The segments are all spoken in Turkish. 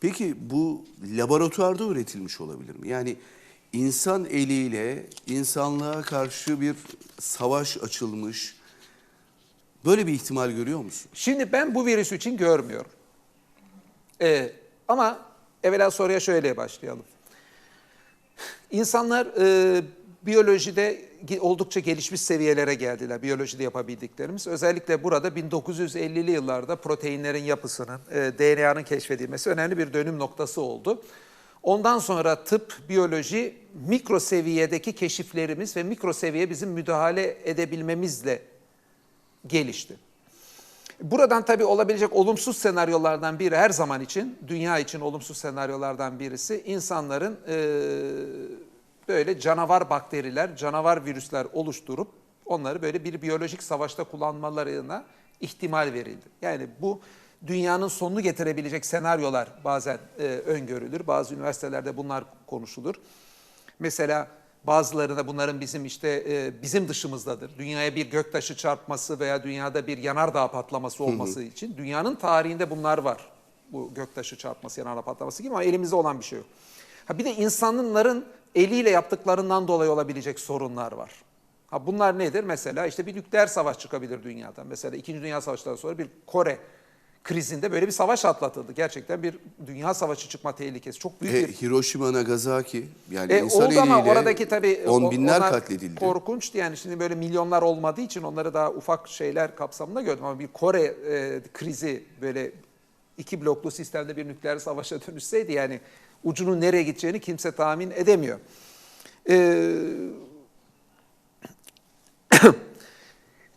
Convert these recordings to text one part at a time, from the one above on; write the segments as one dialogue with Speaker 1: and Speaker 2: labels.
Speaker 1: Peki bu laboratuvarda üretilmiş olabilir mi? Yani insan eliyle insanlığa karşı bir savaş açılmış. Böyle bir ihtimal görüyor musun?
Speaker 2: Şimdi ben bu virüs için görmüyorum. Ee, ama evvela soruya şöyle başlayalım. İnsanlar e, biyolojide oldukça gelişmiş seviyelere geldiler. Biyolojide yapabildiklerimiz. Özellikle burada 1950'li yıllarda proteinlerin yapısının, e, DNA'nın keşfedilmesi önemli bir dönüm noktası oldu. Ondan sonra tıp, biyoloji, mikro seviyedeki keşiflerimiz ve mikro seviye bizim müdahale edebilmemizle gelişti. Buradan tabii olabilecek olumsuz senaryolardan biri her zaman için, dünya için olumsuz senaryolardan birisi insanların eee, böyle canavar bakteriler, canavar virüsler oluşturup onları böyle bir biyolojik savaşta kullanmalarına ihtimal verildi. Yani bu dünyanın sonunu getirebilecek senaryolar bazen eee, öngörülür. Bazı üniversitelerde bunlar konuşulur. Mesela bazılarında bunların bizim işte e, bizim dışımızdadır. Dünyaya bir göktaşı çarpması veya dünyada bir yanardağ patlaması olması için dünyanın tarihinde bunlar var. Bu göktaşı çarpması, yanardağ patlaması gibi ama elimizde olan bir şey yok. Ha bir de insanların eliyle yaptıklarından dolayı olabilecek sorunlar var. Ha bunlar nedir? Mesela işte bir nükleer savaş çıkabilir dünyadan. Mesela 2. Dünya Savaşı'ndan sonra bir Kore krizinde böyle bir savaş atlatıldı. Gerçekten bir dünya savaşı çıkma tehlikesi. Çok büyük
Speaker 1: E,
Speaker 2: bir
Speaker 1: Hiroşima, Nagasaki yani
Speaker 2: e,
Speaker 1: insan
Speaker 2: oldu ama
Speaker 1: eliyle
Speaker 2: oradaki tabii
Speaker 1: on binler katledildi.
Speaker 2: Korkunçtu yani şimdi böyle milyonlar olmadığı için onları daha ufak şeyler kapsamında gördüm ama bir Kore e, krizi böyle iki bloklu sistemde bir nükleer savaşa dönüşseydi yani ucunun nereye gideceğini kimse tahmin edemiyor. Ee,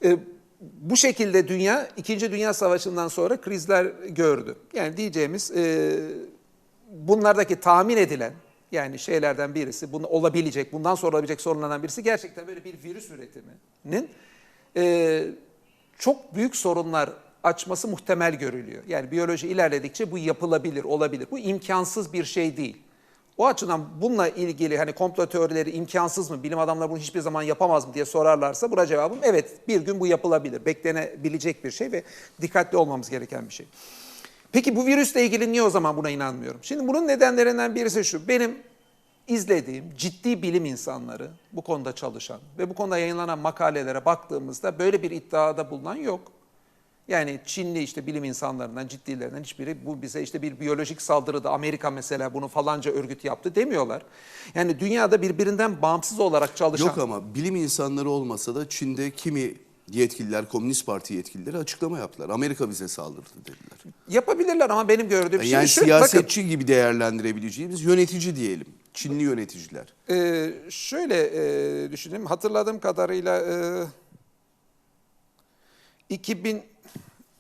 Speaker 2: e, bu şekilde dünya İkinci Dünya Savaşı'ndan sonra krizler gördü. Yani diyeceğimiz e, bunlardaki tahmin edilen yani şeylerden birisi, bunu olabilecek, bundan sonra olabilecek sorunlardan birisi gerçekten böyle bir virüs üretiminin e, çok büyük sorunlar açması muhtemel görülüyor. Yani biyoloji ilerledikçe bu yapılabilir, olabilir. Bu imkansız bir şey değil. O açıdan bununla ilgili hani komplo teorileri imkansız mı, bilim adamları bunu hiçbir zaman yapamaz mı diye sorarlarsa buna cevabım evet bir gün bu yapılabilir. Beklenebilecek bir şey ve dikkatli olmamız gereken bir şey. Peki bu virüsle ilgili niye o zaman buna inanmıyorum? Şimdi bunun nedenlerinden birisi şu. Benim izlediğim ciddi bilim insanları bu konuda çalışan ve bu konuda yayınlanan makalelere baktığımızda böyle bir iddiada bulunan yok. Yani Çinli işte bilim insanlarından, ciddilerinden hiçbiri bu bize işte bir biyolojik saldırıda Amerika mesela bunu falanca örgüt yaptı demiyorlar. Yani dünyada birbirinden bağımsız olarak çalışan...
Speaker 1: Yok ama bilim insanları olmasa da Çin'de kimi yetkililer, Komünist Parti yetkilileri açıklama yaptılar. Amerika bize saldırdı dediler.
Speaker 2: Yapabilirler ama benim gördüğüm şey
Speaker 1: Yani
Speaker 2: şu. Bakın,
Speaker 1: siyasetçi gibi değerlendirebileceğimiz yönetici diyelim. Çinli yöneticiler.
Speaker 2: Ee, şöyle e, düşüneyim. Hatırladığım kadarıyla e,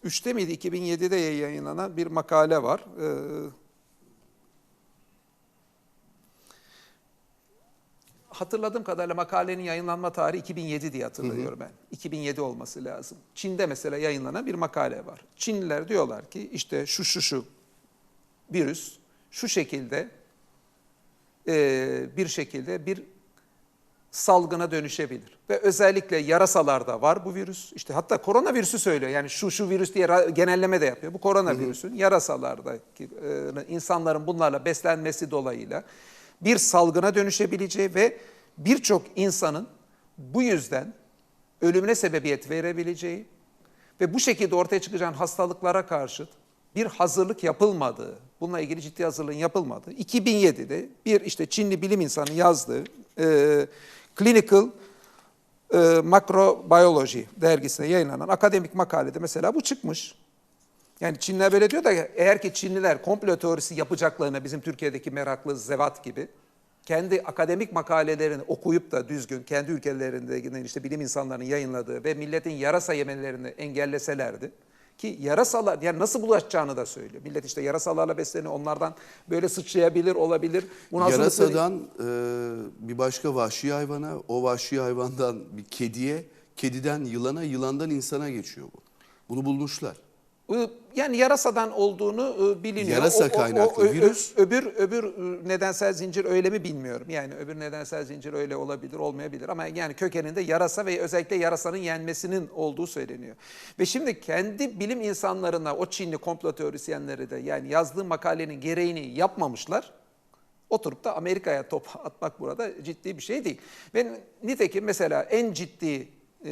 Speaker 2: 2003'te miydi, 2007'de yayınlanan bir makale var. Ee, hatırladığım kadarıyla makalenin yayınlanma tarihi 2007 diye hatırlıyorum ben. 2007 olması lazım. Çin'de mesela yayınlanan bir makale var. Çinliler diyorlar ki işte şu şu şu virüs şu şekilde e, bir şekilde bir salgına dönüşebilir. Ve özellikle yarasalarda var bu virüs. İşte hatta koronavirüsü söylüyor. Yani şu şu virüs diye genelleme de yapıyor. Bu koronavirüsün yarasalardaki e, insanların bunlarla beslenmesi dolayıyla bir salgına dönüşebileceği ve birçok insanın bu yüzden ölümüne sebebiyet verebileceği ve bu şekilde ortaya çıkacağın hastalıklara karşı bir hazırlık yapılmadığı, bununla ilgili ciddi hazırlığın yapılmadığı, 2007'de bir işte Çinli bilim insanı yazdığı e, Clinical e, Microbiology dergisine yayınlanan akademik makalede mesela bu çıkmış. Yani Çinliler böyle diyor da eğer ki Çinliler komplo teorisi yapacaklarına bizim Türkiye'deki meraklı zevat gibi kendi akademik makalelerini okuyup da düzgün kendi ülkelerinde işte bilim insanlarının yayınladığı ve milletin yarasa yemelerini engelleselerdi ki yarasalar yani nasıl bulaşacağını da söylüyor. Millet işte yarasalarla besleniyor onlardan böyle sıçrayabilir olabilir. Hazırlıkları-
Speaker 1: Yarasadan e, bir başka vahşi hayvana, o vahşi hayvandan bir kediye, kediden yılana, yılandan insana geçiyor bu. Bunu bulmuşlar.
Speaker 2: Yani yarasadan olduğunu e, biliniyor.
Speaker 1: Yarasa kaynaklı
Speaker 2: ö- ö-
Speaker 1: virüs.
Speaker 2: Öbür öbür e, nedensel zincir öyle mi bilmiyorum. Yani öbür nedensel zincir öyle olabilir, olmayabilir ama yani kökeninde yarasa ve özellikle yarasanın yenmesinin olduğu söyleniyor. Ve şimdi kendi bilim insanlarına o Çinli komplo teorisyenleri de yani yazdığı makalenin gereğini yapmamışlar. Oturup da Amerika'ya top atmak burada ciddi bir şey değil. Ve nitekim mesela en ciddi e,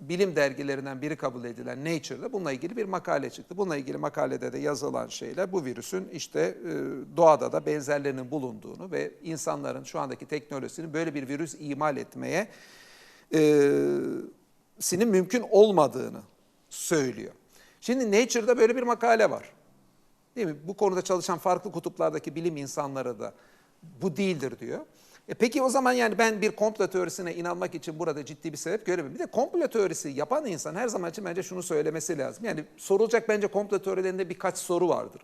Speaker 2: bilim dergilerinden biri kabul edilen Nature'da bununla ilgili bir makale çıktı. Bununla ilgili makalede de yazılan şeyler bu virüsün işte e, doğada da benzerlerinin bulunduğunu ve insanların şu andaki teknolojisinin böyle bir virüs imal etmeye e, sinin mümkün olmadığını söylüyor. Şimdi Nature'da böyle bir makale var. Değil mi? Bu konuda çalışan farklı kutuplardaki bilim insanları da bu değildir diyor. E peki o zaman yani ben bir komplo teorisine inanmak için burada ciddi bir sebep göremiyorum. Bir de komplo teorisi yapan insan her zaman için bence şunu söylemesi lazım. Yani sorulacak bence komplo teorilerinde birkaç soru vardır.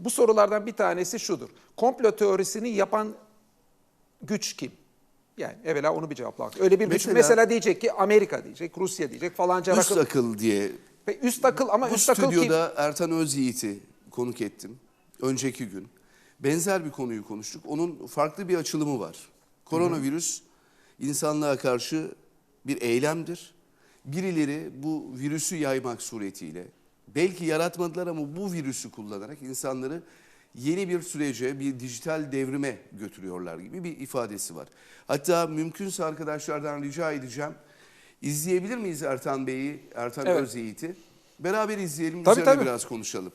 Speaker 2: Bu sorulardan bir tanesi şudur. Komplo teorisini yapan güç kim? Yani evvela onu bir cevaplamak. Öyle bir güç
Speaker 1: Mesela-
Speaker 2: mesela diyecek ki Amerika diyecek, Rusya diyecek falanca
Speaker 1: Üst
Speaker 2: rakım.
Speaker 1: akıl diye
Speaker 2: Ve üst akıl ama
Speaker 1: bu
Speaker 2: üst akıl kim?
Speaker 1: stüdyoda Ertan Özyiğit'i konuk ettim. Önceki gün. Benzer bir konuyu konuştuk. Onun farklı bir açılımı var. Koronavirüs insanlığa karşı bir eylemdir. Birileri bu virüsü yaymak suretiyle belki yaratmadılar ama bu virüsü kullanarak insanları yeni bir sürece, bir dijital devrime götürüyorlar gibi bir ifadesi var. Hatta mümkünse arkadaşlardan rica edeceğim. İzleyebilir miyiz Ertan Bey'i, Ertan
Speaker 2: Evet.
Speaker 1: Özyiğit'i? Beraber izleyelim,
Speaker 2: Tabii,
Speaker 1: üzerine
Speaker 2: tabii.
Speaker 1: biraz konuşalım.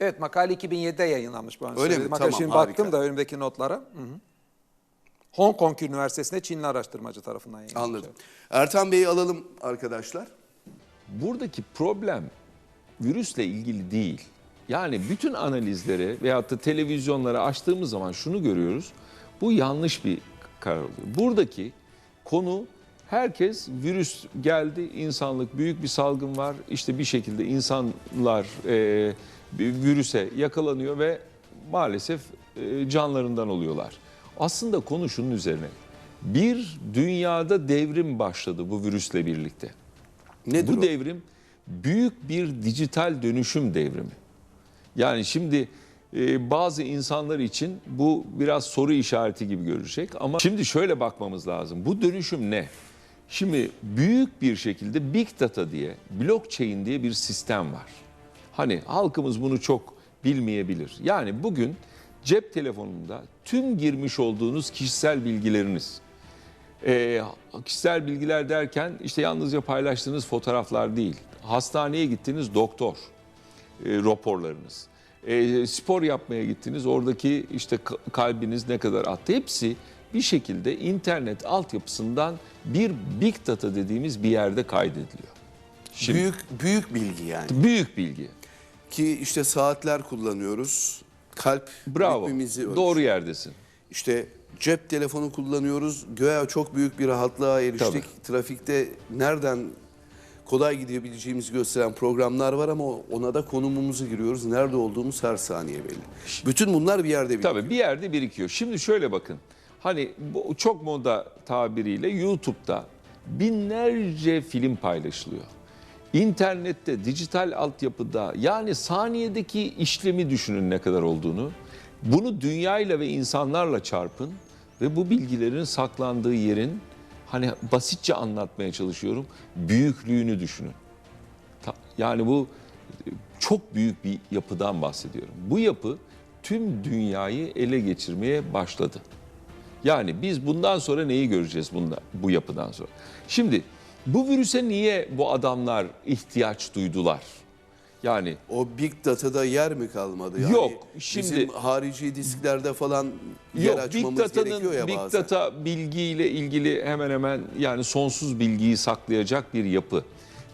Speaker 2: Evet makale 2007'de yayınlanmış bu an.
Speaker 1: Öyle mi?
Speaker 2: Makale
Speaker 1: Tamam,
Speaker 2: şimdi
Speaker 1: harika.
Speaker 2: baktım da önümdeki notlara. Hı hı. Hong Kong Üniversitesi'nde Çinli araştırmacı tarafından yayınlanmış.
Speaker 1: Anladım. Ertan Bey'i alalım arkadaşlar.
Speaker 3: buradaki problem virüsle ilgili değil. Yani bütün analizleri veyahut da televizyonları açtığımız zaman şunu görüyoruz. Bu yanlış bir karar oluyor. Buradaki konu herkes virüs geldi, insanlık büyük bir salgın var. İşte bir şekilde insanlar e, virüse yakalanıyor ve maalesef e, canlarından oluyorlar. Aslında konu şunun üzerine. Bir dünyada devrim başladı bu virüsle birlikte.
Speaker 1: Nedir
Speaker 3: Bu
Speaker 1: o?
Speaker 3: devrim büyük bir dijital dönüşüm devrimi. Yani şimdi e, bazı insanlar için bu biraz soru işareti gibi görecek ama şimdi şöyle bakmamız lazım. Bu dönüşüm ne? Şimdi büyük bir şekilde Big Data diye, blockchain diye bir sistem var. Hani halkımız bunu çok bilmeyebilir. Yani bugün cep telefonunda tüm girmiş olduğunuz kişisel bilgileriniz, e, kişisel bilgiler derken işte yalnızca paylaştığınız fotoğraflar değil. Hastaneye gittiğiniz doktor e, raporlarınız. E, spor yapmaya gittiniz oradaki işte ka- kalbiniz ne kadar attı. Hepsi bir şekilde internet altyapısından bir big data dediğimiz bir yerde kaydediliyor. Şimdi, Büyük
Speaker 1: büyük bilgi yani.
Speaker 3: büyük bilgi.
Speaker 1: Ki işte saatler kullanıyoruz. Kalp
Speaker 3: Bravo.
Speaker 1: ritmimizi ölçüyor.
Speaker 3: Doğru yerdesin.
Speaker 1: İşte cep telefonu kullanıyoruz. Göğe çok büyük bir rahatlığa eriştik. Trafikte nereden kolay gidebileceğimizi gösteren programlar var ama ona da konumumuzu giriyoruz. Nerede olduğumuz her saniye belli. Bütün bunlar bir yerde birikiyor.
Speaker 3: Tabii bir yerde birikiyor. Şimdi şöyle bakın. Hani bu çok moda tabiriyle YouTube'da binlerce film paylaşılıyor. İnternette, dijital altyapıda yani saniyedeki işlemi düşünün ne kadar olduğunu. Bunu dünyayla ve insanlarla çarpın ve bu bilgilerin saklandığı yerin hani basitçe anlatmaya çalışıyorum büyüklüğünü düşünün. Yani bu e, çok büyük bir yapıdan bahsediyorum. Bu yapı tüm dünyayı ele geçirmeye başladı. Yani biz bundan sonra neyi göreceğiz bunda, bu yapıdan sonra? Şimdi bu virüse niye bu adamlar ihtiyaç duydular? Yani
Speaker 1: O big data'da yer mi kalmadı? Yani
Speaker 3: Yok, şimdi-
Speaker 1: Bizim harici disklerde falan yer
Speaker 3: Yok, Big
Speaker 1: açmamız
Speaker 3: Data'nın
Speaker 1: gerekiyor ya
Speaker 3: Big
Speaker 1: bazen.
Speaker 3: Data bilgiyle ilgili hemen hemen yani sonsuz bilgiyi saklayacak bir yapı.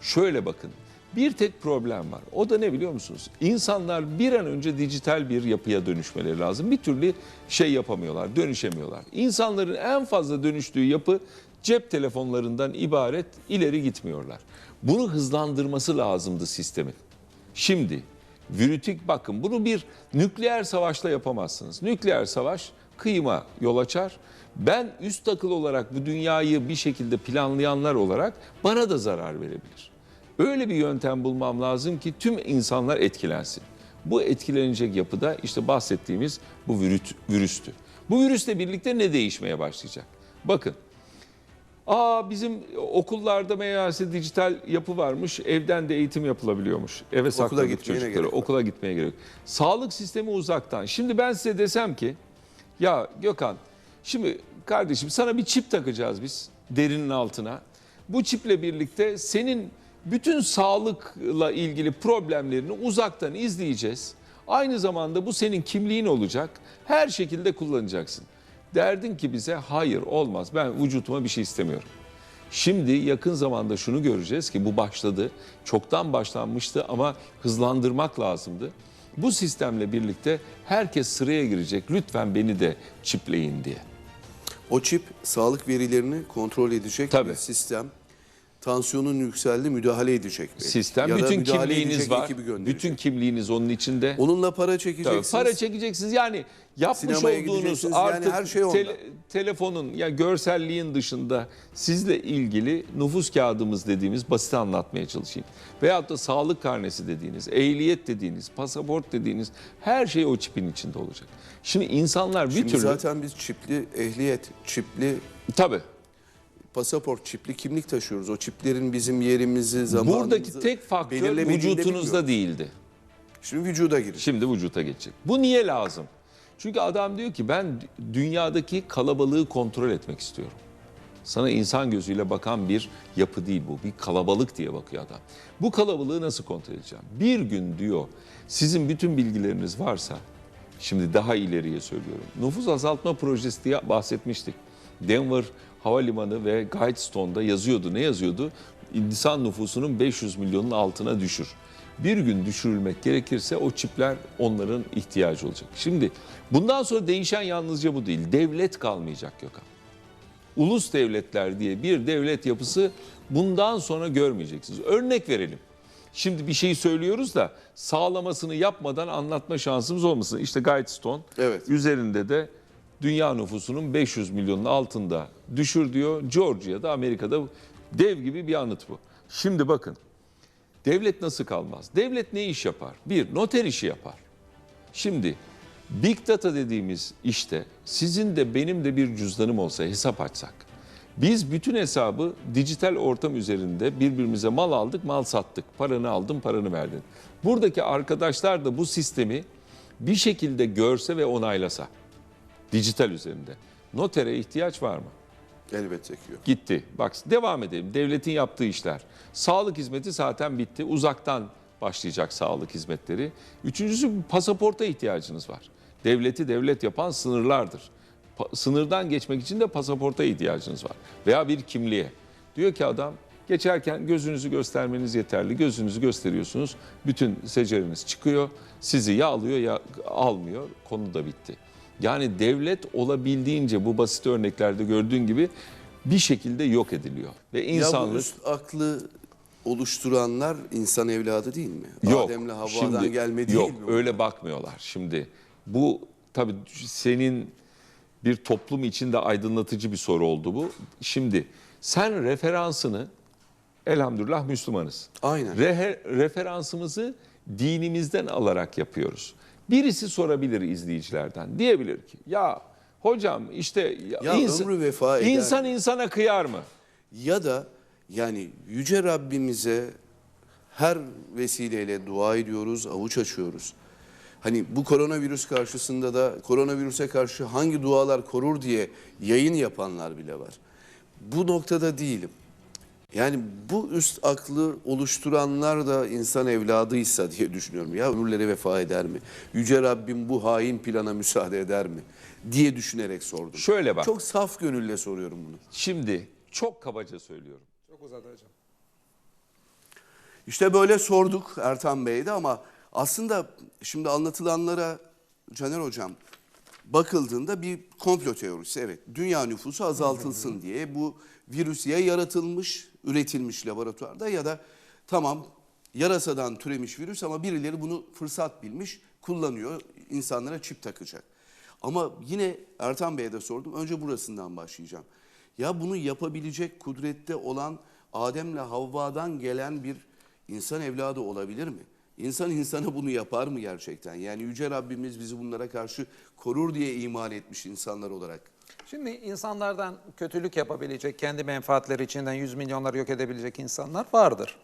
Speaker 3: Şöyle bakın. Bir tek problem var. O da ne biliyor musunuz? İnsanlar bir an önce dijital bir yapıya dönüşmeleri lazım. Bir türlü şey yapamıyorlar, dönüşemiyorlar. İnsanların en fazla dönüştüğü yapı cep telefonlarından ibaret ileri gitmiyorlar. Bunu hızlandırması lazımdı sistemin. Şimdi virütik bakın bunu bir nükleer savaşla yapamazsınız. Nükleer savaş kıyıma yol açar. Ben üst akıl olarak bu dünyayı bir şekilde planlayanlar olarak bana da zarar verebilir. Öyle bir yöntem bulmam lazım ki tüm insanlar etkilensin. Bu etkilenecek yapıda işte bahsettiğimiz bu virüt, virüstü. Bu virüsle birlikte ne değişmeye başlayacak? Bakın Aa bizim okullarda meğerse dijital yapı varmış. Evden de eğitim yapılabiliyormuş. Eve sakladık çocukları. Okula gitmeye gerek. Sağlık sistemi uzaktan. Şimdi ben size desem ki ya Gökhan şimdi kardeşim sana bir çip takacağız biz derinin altına. Bu çiple birlikte senin bütün sağlıkla ilgili problemlerini uzaktan izleyeceğiz. Aynı zamanda bu senin kimliğin olacak. Her şekilde kullanacaksın. Derdin ki bize hayır olmaz ben vücutuma bir şey istemiyorum. Şimdi yakın zamanda şunu göreceğiz ki bu başladı. Çoktan başlanmıştı ama hızlandırmak lazımdı. Bu sistemle birlikte herkes sıraya girecek. Lütfen beni de çipleyin diye.
Speaker 1: O çip sağlık verilerini kontrol edecek
Speaker 3: Tabii.
Speaker 1: bir sistem. Tansiyonun yükseldi müdahale edecek. belki.
Speaker 3: Sistem
Speaker 1: Ya
Speaker 3: bütün kimliğiniz var. Bütün kimliğiniz onun içinde.
Speaker 1: Onunla para
Speaker 3: Tabii,
Speaker 1: çekeceksiniz.
Speaker 3: para çekeceksiniz. Yani yapmış
Speaker 1: Sinemaya
Speaker 3: olduğunuz
Speaker 1: gideceksiniz. Yani
Speaker 3: artık
Speaker 1: her şey onda.
Speaker 3: tele- telefonun ya görselliğin dışında sizle ilgili nüfus kağıdımız dediğimiz basit anlatmaya çalışayım. Veyahut da sağlık karnesi dediğiniz, ehliyet dediğiniz, pasaport dediğiniz her şey o çipin içinde olacak. Şimdi insanlar bir
Speaker 1: Şimdi
Speaker 3: türlü
Speaker 1: zaten biz çipli ehliyet, çipli
Speaker 3: tabii
Speaker 1: pasaport, çipli kimlik taşıyoruz. O çiplerin bizim yerimizi, zamanımızı
Speaker 3: buradaki tek faktör
Speaker 1: belirlemediğini de
Speaker 3: vücutunuzda değildi.
Speaker 1: Şimdi vücuda girecek.
Speaker 3: Şimdi vücuta geçecek. Bu niye lazım? Çünkü adam diyor ki ben dünyadaki kalabalığı kontrol etmek istiyorum. Sana insan gözüyle bakan bir yapı değil bu. Bir kalabalık diye bakıyor adam. Bu kalabalığı nasıl kontrol edeceğim? Bir gün diyor sizin bütün bilgileriniz varsa şimdi daha ileriye söylüyorum. Nüfus azaltma projesi diye bahsetmiştik. Denver Havalimanı ve Guidestone'da yazıyordu. Ne yazıyordu? İnsan nüfusunun 500 milyonun altına düşür. Bir gün düşürülmek gerekirse o çipler onların ihtiyacı olacak. Şimdi bundan sonra değişen yalnızca bu değil. Devlet kalmayacak Gökhan ulus devletler diye bir devlet yapısı bundan sonra görmeyeceksiniz. Örnek verelim. Şimdi bir şey söylüyoruz da sağlamasını yapmadan anlatma şansımız olmasın. İşte Guidestone
Speaker 1: Evet.
Speaker 3: üzerinde de dünya nüfusunun 500 milyonun altında düşür diyor. Georgia'da Amerika'da dev gibi bir anıt bu. Şimdi bakın devlet nasıl kalmaz? Devlet ne iş yapar? Bir noter işi yapar. Şimdi Big Data dediğimiz işte sizin de benim de bir cüzdanım olsa hesap açsak. Biz bütün hesabı dijital ortam üzerinde birbirimize mal aldık, mal sattık. Paranı aldın, paranı verdin. Buradaki arkadaşlar da bu sistemi bir şekilde görse ve onaylasa. Dijital üzerinde. Notere ihtiyaç var mı?
Speaker 1: Elbette ki yok.
Speaker 3: Gitti. Bak devam edelim. Devletin yaptığı işler. Sağlık hizmeti zaten bitti. Uzaktan başlayacak sağlık hizmetleri. Üçüncüsü pasaporta ihtiyacınız var. Devleti devlet yapan sınırlardır. Pa- sınırdan geçmek için de pasaporta ihtiyacınız var. Veya bir kimliğe. Diyor ki adam geçerken gözünüzü göstermeniz yeterli. Gözünüzü gösteriyorsunuz. Bütün seceriniz çıkıyor. Sizi ya alıyor ya almıyor. Konu da bitti. Yani devlet olabildiğince bu basit örneklerde gördüğün gibi bir şekilde yok ediliyor. Ve
Speaker 1: Ya bu
Speaker 3: insanlık
Speaker 1: üst aklı oluşturanlar insan evladı değil mi?
Speaker 3: Yok.
Speaker 1: Adem'le Havva'dan
Speaker 3: şimdi-
Speaker 1: gelme değil
Speaker 3: yok,
Speaker 1: mi?
Speaker 3: öyle bakmıyorlar. Şimdi bu tabii senin bir toplum içinde aydınlatıcı bir soru oldu bu. Şimdi sen referansını elhamdülillah Müslümanız.
Speaker 1: Aynen.
Speaker 3: Rehe- referansımızı dinimizden alarak yapıyoruz. Birisi sorabilir izleyicilerden. Diyebilir ki ya hocam işte
Speaker 1: Ya ömrü vefa eder.
Speaker 3: insan insana kıyar mı?
Speaker 1: Ya da yani Yüce Rabbimize her vesileyle dua ediyoruz, avuç açıyoruz. Hani bu koronavirüs karşısında da koronavirüse karşı hangi dualar korur diye yayın yapanlar bile var. Bu noktada değilim. Yani bu üst aklı oluşturanlar da insan evladıysa diye düşünüyorum. Ya ömürleri vefa eder mi? Yüce Rabbim bu hain plana müsaade eder mi? diye düşünerek sordum.
Speaker 3: Şöyle bak.
Speaker 1: Çok saf gönülle soruyorum bunu.
Speaker 3: Şimdi çok kabaca söylüyorum.
Speaker 2: Çok uzadı hocam.
Speaker 1: İşte böyle sorduk Ertan Bey'de ama aslında şimdi anlatılanlara Caner Hocam bakıldığında bir komplo teorisi evet. Dünya nüfusu azaltılsın diye bu virüs ya yaratılmış, üretilmiş laboratuvarda ya da tamam yarasadan türemiş virüs ama birileri bunu fırsat bilmiş kullanıyor insanlara çip takacak. Ama yine Ertan Bey'e de sordum. Önce burasından başlayacağım. Ya bunu yapabilecek kudrette olan Adem'le Havva'dan gelen bir insan evladı olabilir mi? İnsan insana bunu yapar mı gerçekten? Yani Yüce Rabbimiz bizi bunlara karşı korur diye iman etmiş insanlar olarak.
Speaker 2: Şimdi insanlardan kötülük yapabilecek, kendi menfaatleri içinden yüz milyonları yok edebilecek insanlar vardır.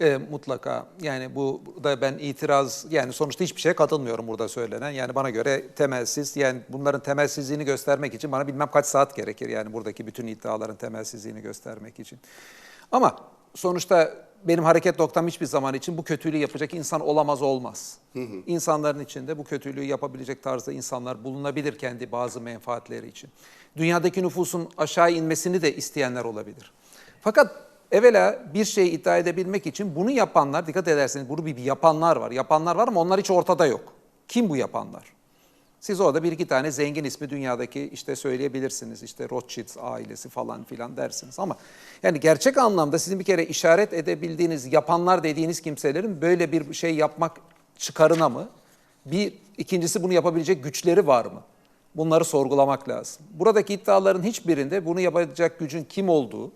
Speaker 2: E, mutlaka yani bu da ben itiraz yani sonuçta hiçbir şeye katılmıyorum burada söylenen. Yani bana göre temelsiz yani bunların temelsizliğini göstermek için bana bilmem kaç saat gerekir yani buradaki bütün iddiaların temelsizliğini göstermek için. Ama sonuçta benim hareket noktam hiçbir zaman için bu kötülüğü yapacak insan olamaz olmaz. İnsanların içinde bu kötülüğü yapabilecek tarzda insanlar bulunabilir kendi bazı menfaatleri için. Dünyadaki nüfusun aşağı inmesini de isteyenler olabilir. Fakat evvela bir şey iddia edebilmek için bunu yapanlar, dikkat ederseniz bunu bir, bir yapanlar var. Yapanlar var ama onlar hiç ortada yok. Kim bu yapanlar? Siz orada bir iki tane zengin ismi dünyadaki işte söyleyebilirsiniz. İşte Rothschild ailesi falan filan dersiniz. Ama yani gerçek anlamda sizin bir kere işaret edebildiğiniz, yapanlar dediğiniz kimselerin böyle bir şey yapmak çıkarına mı? Bir ikincisi bunu yapabilecek güçleri var mı? Bunları sorgulamak lazım. Buradaki iddiaların hiçbirinde bunu yapacak gücün kim olduğu,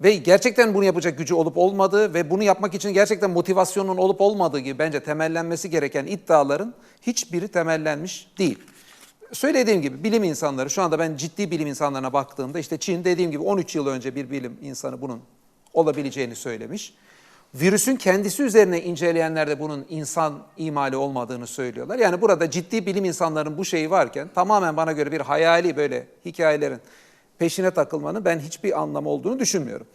Speaker 2: ve gerçekten bunu yapacak gücü olup olmadığı ve bunu yapmak için gerçekten motivasyonun olup olmadığı gibi bence temellenmesi gereken iddiaların hiçbiri temellenmiş değil. Söylediğim gibi bilim insanları şu anda ben ciddi bilim insanlarına baktığımda işte Çin dediğim gibi 13 yıl önce bir bilim insanı bunun olabileceğini söylemiş. Virüsün kendisi üzerine inceleyenler de bunun insan imali olmadığını söylüyorlar. Yani burada ciddi bilim insanlarının bu şeyi varken tamamen bana göre bir hayali böyle hikayelerin peşine takılmanın ben hiçbir anlamı olduğunu düşünmüyorum.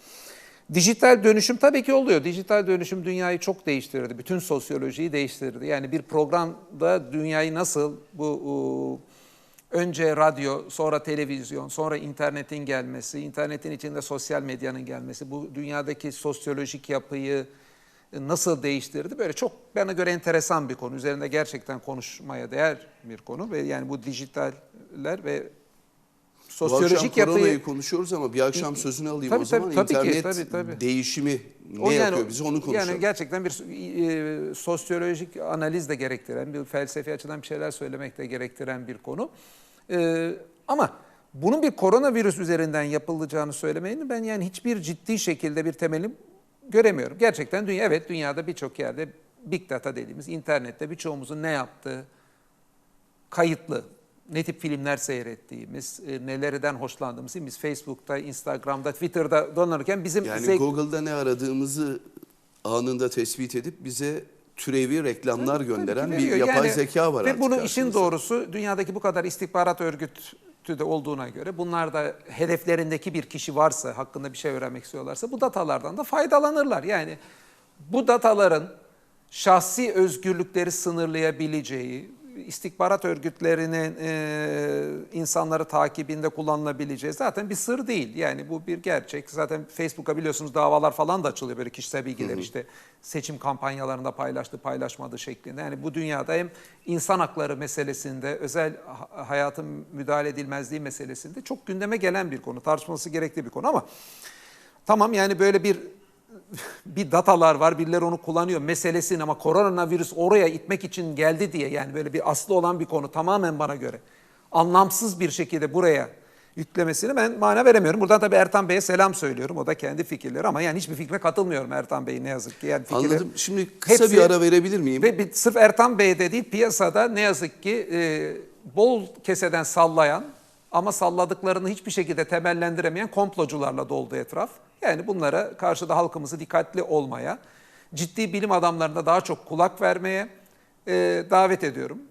Speaker 2: Dijital dönüşüm tabii ki oluyor. Dijital dönüşüm dünyayı çok değiştirdi. Bütün sosyolojiyi değiştirdi. Yani bir programda dünyayı nasıl bu önce radyo, sonra televizyon, sonra internetin gelmesi, internetin içinde sosyal medyanın gelmesi, bu dünyadaki sosyolojik yapıyı nasıl değiştirdi? Böyle çok bana göre enteresan bir konu. Üzerinde gerçekten konuşmaya değer bir konu ve yani bu dijitaller ve sosyolojik yapıyı
Speaker 1: konuşuyoruz ama bir akşam sözünü alayım
Speaker 2: Tabii,
Speaker 1: o zaman.
Speaker 2: tabii, tabii ki,
Speaker 1: İnternet
Speaker 2: tabii, tabii.
Speaker 1: değişimi ne
Speaker 2: O yani-
Speaker 1: yapıyor bize onu konuşalım.
Speaker 2: Yani gerçekten bir e, sosyolojik analiz de gerektiren, bir felsefi açıdan bir şeyler söylemek de gerektiren bir konu. E, ama bunun bir koronavirüs üzerinden yapılacağını söylemenin ben yani hiçbir ciddi şekilde bir temeli göremiyorum. Gerçekten dünya evet dünyada birçok yerde big data dediğimiz internette birçoğumuzun ne yaptığı kayıtlı. Ne tip filmler seyrettiğimiz, e, nelerden hoşlandığımız, biz Facebook'ta, Instagram'da, Twitter'da dolanırken bizim
Speaker 1: Yani
Speaker 2: zevk-
Speaker 1: Google'da ne aradığımızı anında tespit edip bize türevi reklamlar
Speaker 2: Tabii
Speaker 1: gönderen
Speaker 2: ki
Speaker 1: bir yapay
Speaker 2: Yani-
Speaker 1: zeka var
Speaker 2: Ve
Speaker 1: artık
Speaker 2: bunu işin
Speaker 1: karşımızda.
Speaker 2: doğrusu dünyadaki bu kadar istihbarat örgütü de olduğuna göre bunlar da hedeflerindeki bir kişi varsa, hakkında bir şey öğrenmek istiyorlarsa bu datalardan da faydalanırlar. Yani bu dataların şahsi özgürlükleri sınırlayabileceği, istihbarat örgütlerinin e, insanları takibinde kullanılabileceği zaten bir sır değil. Yani bu bir gerçek. Zaten Facebook'a biliyorsunuz davalar falan da açılıyor böyle kişisel bilgiler işte seçim kampanyalarında paylaştı paylaşmadı şeklinde. Yani bu dünyada hem insan hakları meselesinde özel ha- hayatın müdahale edilmezliği meselesinde çok gündeme gelen bir konu. Tartışması gerektiği bir konu ama tamam yani böyle bir bir datalar var, birileri onu kullanıyor meselesini ama koronavirüs oraya itmek için geldi diye yani böyle bir aslı olan bir konu tamamen bana göre anlamsız bir şekilde buraya yüklemesini ben mana veremiyorum. Buradan tabii Ertan Bey'e selam söylüyorum. O da kendi fikirleri ama yani hiçbir fikrine katılmıyorum Ertan Bey'in ne yazık ki. Yani fikirleri-
Speaker 1: Anladım. Şimdi kısa
Speaker 2: Hepsi-
Speaker 1: bir ara verebilir miyim?
Speaker 2: Ve bir, sırf Ertan Bey'de değil piyasada ne yazık ki e, bol keseden sallayan ama salladıklarını hiçbir şekilde temellendiremeyen komplocularla doldu etraf. Yani bunlara karşı da halkımızı dikkatli olmaya, ciddi bilim adamlarına daha çok kulak vermeye e, davet ediyorum.